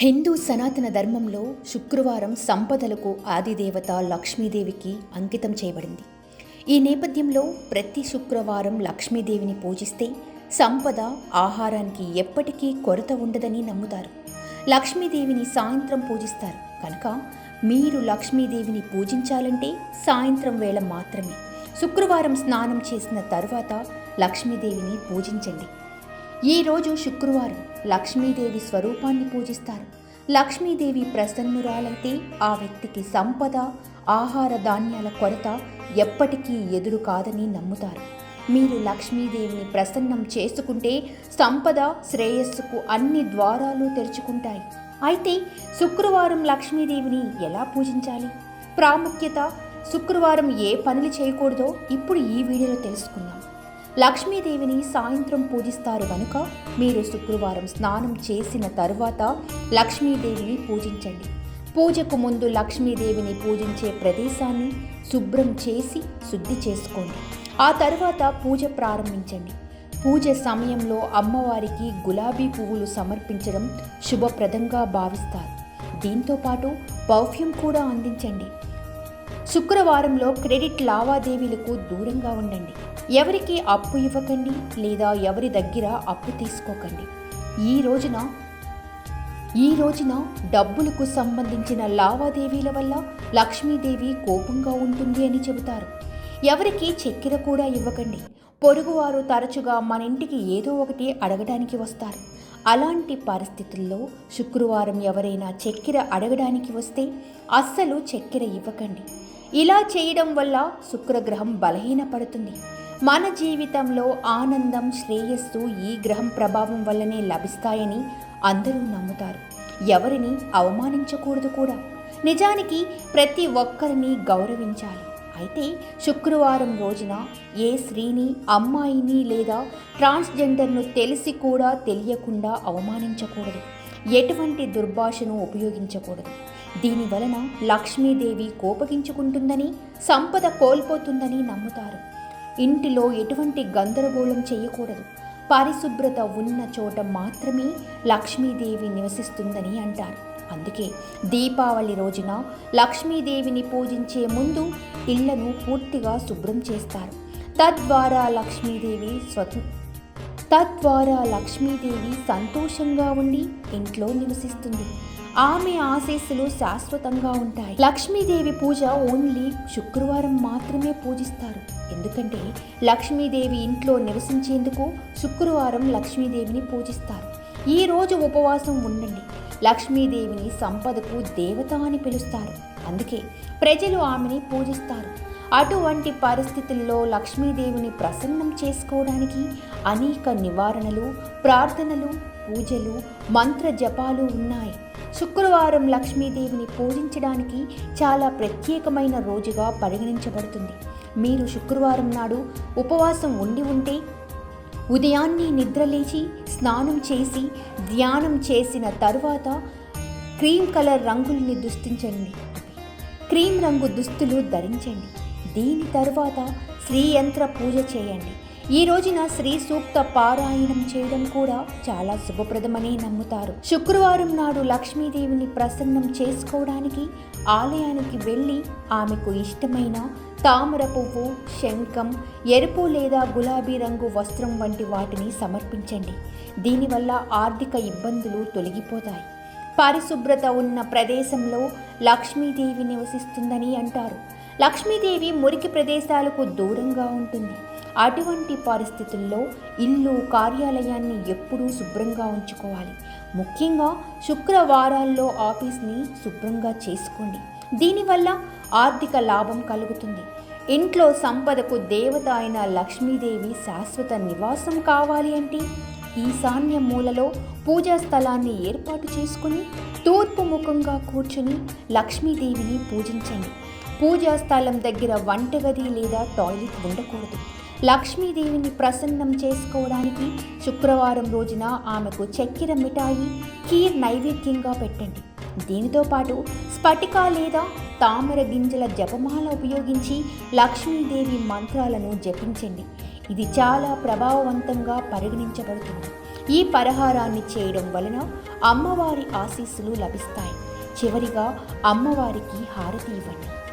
హిందూ సనాతన ధర్మంలో శుక్రవారం సంపదలకు ఆదిదేవత లక్ష్మీదేవికి అంకితం చేయబడింది. ఈ నేపథ్యంలో ప్రతి శుక్రవారం లక్ష్మీదేవిని పూజిస్తే సంపద ఆహారానికి ఎప్పటికీ కొరత ఉండదని నమ్ముతారు. లక్ష్మీదేవిని సాయంత్రం పూజిస్తారు. కనుక మీరు లక్ష్మీదేవిని పూజించాలంటే సాయంత్రం వేళ మాత్రమే. శుక్రవారం స్నానం చేసిన తర్వాత లక్ష్మీదేవిని పూజించండి. ఈరోజు శుక్రవారం లక్ష్మీదేవి స్వరూపాన్ని పూజిస్తారు. లక్ష్మీదేవి ప్రసన్నురాలైతే ఆ వ్యక్తికి సంపద ఆహార ధాన్యాల కొరత ఎప్పటికీ ఎదురు కాదని నమ్ముతారు. మీరు లక్ష్మీదేవిని ప్రసన్నం చేసుకుంటే సంపద శ్రేయస్సుకు అన్ని ద్వారాలు తెరుచుకుంటాయి. అయితే శుక్రవారం లక్ష్మీదేవిని ఎలా పూజించాలి? ప్రాముఖ్యత శుక్రవారం ఏ పనులు చేయకూడదో ఇప్పుడు ఈ వీడియోలో తెలుసుకుందాం. లక్ష్మీదేవిని సాయంత్రం పూజిస్తారు కనుక మీరు శుక్రవారం స్నానం చేసిన తరువాత లక్ష్మీదేవిని పూజించండి. పూజకు ముందు లక్ష్మీదేవిని పూజించే ప్రదేశాన్ని శుభ్రం చేసి శుద్ధి చేసుకోండి. ఆ తర్వాత పూజ ప్రారంభించండి. పూజ సమయంలో అమ్మవారికి గులాబీ పువ్వులు సమర్పించడం శుభప్రదంగా భావిస్తారు. దీంతో పాటు పర్ఫ్యూమ్ కూడా అందించండి. శుక్రవారంలో క్రెడిట్ లావాదేవీలకు దూరంగా ఉండండి. ఎవరికి అప్పు ఇవ్వకండి లేదా ఎవరి దగ్గర అప్పు తీసుకోకండి. ఈ రోజున ఈ రోజున డబ్బులకు సంబంధించిన లావాదేవీల వల్ల లక్ష్మీదేవి కోపంగా ఉంటుంది అని చెబుతారు. ఎవరికి చక్కెర కూడా ఇవ్వకండి. పొరుగువారు తరచుగా మన ఇంటికి ఏదో ఒకటి అడగడానికి వస్తారు. అలాంటి పరిస్థితుల్లో శుక్రవారం ఎవరైనా చక్కెర అడగడానికి వస్తే అస్సలు చక్కెర ఇవ్వకండి. ఇలా చేయడం వల్ల శుక్రగ్రహం బలహీనపడుతుంది. మన జీవితంలో ఆనందం శ్రేయస్సు ఈ గ్రహం ప్రభావం వల్లనే లభిస్తాయని అందరూ నమ్ముతారు. ఎవరిని అవమానించకూడదు కూడా. నిజానికి ప్రతి ఒక్కరిని గౌరవించాలి. అయితే శుక్రవారం రోజున ఏ స్త్రీని అమ్మాయిని లేదా ట్రాన్స్జెండర్ను తెలిసి కూడా తెలియకుండా అవమానించకూడదు. ఎటువంటి దుర్భాషను ఉపయోగించకూడదు. దీని వలన లక్ష్మీదేవి కోపగించుకుంటుందని సంపద కోల్పోతుందని నమ్ముతారు. ఇంటిలో ఎటువంటి గందరగోళం చేయకూడదు. పరిశుభ్రత ఉన్న చోట మాత్రమే లక్ష్మీదేవి నివసిస్తుందని అంటారు. అందుకే దీపావళి రోజున లక్ష్మీదేవిని పూజించే ముందు ఇళ్ళను పూర్తిగా శుభ్రం చేస్తారు. తద్వారా లక్ష్మీదేవి స్వత తద్వారా లక్ష్మీదేవి సంతోషంగా ఉండి ఇంట్లో నివసిస్తుంది. ఆమె ఆశీస్సులు శాశ్వతంగా ఉంటాయి. లక్ష్మీదేవి పూజ ఓన్లీ శుక్రవారం మాత్రమే పూజిస్తారు. ఎందుకంటే లక్ష్మీదేవి ఇంట్లో నివసించేందుకు శుక్రవారం లక్ష్మీదేవిని పూజిస్తారు. ఈ రోజు ఉపవాసం ఉండండి. లక్ష్మీదేవిని సంపదకు దేవత అని పిలుస్తారు. అందుకే ప్రజలు ఆమెని పూజిస్తారు. అటువంటి పరిస్థితుల్లో లక్ష్మీదేవిని ప్రసన్నం చేసుకోవడానికి అనేక నివారణలు ప్రార్థనలు పూజలు మంత్ర జపాలు ఉన్నాయి. శుక్రవారం లక్ష్మీదేవిని పూజించడానికి చాలా ప్రత్యేకమైన రోజుగా పరిగణించబడుతుంది. మీరు శుక్రవారం నాడు ఉపవాసం ఉండి ఉంటే ఉదయాన్నే నిద్రలేచి స్నానం చేసి ధ్యానం చేసిన తరువాత క్రీమ్ కలర్ రంగుల్ని దుస్తించండి క్రీమ్ రంగు దుస్తులు ధరించండి. దీని తర్వాత శ్రీయంత్ర పూజ చేయండి. ఈ రోజున శ్రీ సూక్త పారాయణం చేయడం కూడా చాలా శుభప్రదమని నమ్ముతారు. శుక్రవారం నాడు లక్ష్మీదేవిని ప్రసన్నం చేసుకోవడానికి ఆలయానికి వెళ్ళి ఆమెకు ఇష్టమైన తామర పువ్వు శంఖం ఎరుపు లేదా గులాబీ రంగు వస్త్రం వంటి వాటిని సమర్పించండి. దీనివల్ల ఆర్థిక ఇబ్బందులు తొలగిపోతాయి. పరిశుభ్రత ఉన్న ప్రదేశంలో లక్ష్మీదేవి నివసిస్తుందని అంటారు. లక్ష్మీదేవి మురికి ప్రదేశాలకు దూరంగా ఉంటుంది. అటువంటి పరిస్థితుల్లో ఇల్లు కార్యాలయాన్ని ఎప్పుడూ శుభ్రంగా ఉంచుకోవాలి. ముఖ్యంగా శుక్రవారాల్లో ఆఫీస్ని శుభ్రంగా చేసుకోండి. దీనివల్ల ఆర్థిక లాభం కలుగుతుంది. ఇంట్లో సంపదకు దేవత అయిన లక్ష్మీదేవి శాశ్వత నివాసం కావాలి అంటే ఈశాన్య మూలలో పూజా స్థలాన్ని ఏర్పాటు చేసుకుని తూర్పు ముఖంగా కూర్చుని లక్ష్మీదేవిని పూజించండి. పూజా స్థలం దగ్గర వంటగది లేదా టాయిలెట్ ఉండకూడదు. లక్ష్మీదేవిని ప్రసన్నం చేసుకోవడానికి శుక్రవారం రోజున ఆమెకు చక్కెర మిఠాయి కీర్ నైవేద్యంగా పెట్టండి. దీనితో పాటు స్ఫటిక లేదా తామర గింజల జపమాల ఉపయోగించి లక్ష్మీదేవి మంత్రాలను జపించండి. ఇది చాలా ప్రభావవంతంగా పరిగణించబడుతుంది. ఈ పరిహారాన్ని చేయడం వలన అమ్మవారి ఆశీస్సులు లభిస్తాయి. చివరిగా అమ్మవారికి హారతి ఇవ్వండి.